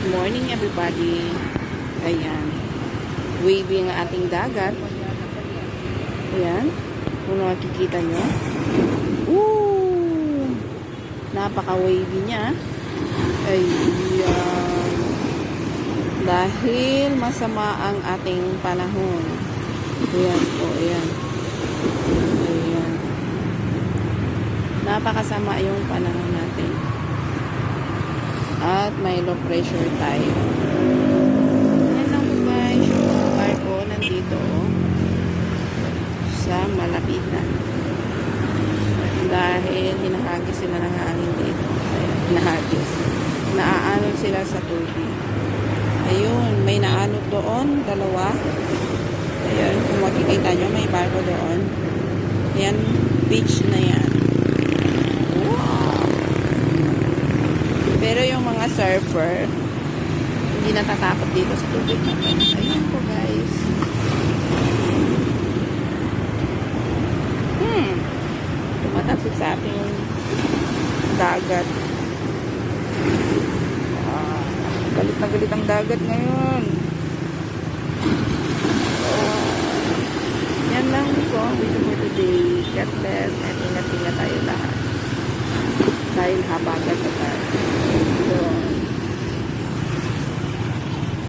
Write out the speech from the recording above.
Good morning everybody. Ayan. Wavy ang ating dagat. Ayan. Kung nakikita nyo. Ooh! Napaka-wavy niya. Ayan. Dahil masama ang ating panahon. Ayan po, ayan. Ayan. Napakasama yung panahon natin. At may low pressure tayo. Ayan lang po guys. Yung barko nandito oh, sa malapitan. Dahil hinahagis sila ng hangin dito. Hinahagis. Naaalon sila sa tubig. Ayun, may naanod doon, dalawa. Ayan, kung makikita nyo, may barko doon. Ayan, beach na yan. Wow! Pero yung mga surfer, hindi natatakot dito sa tubig. Ayan po guys. Hmm. Tumatasik sa ating dagat. Ah, galit na galit ang dagat ngayon. Ah, yan lang po. Dito for today. God bless. At ingat-ingat tayo lahat. Dahil habagat na tayo.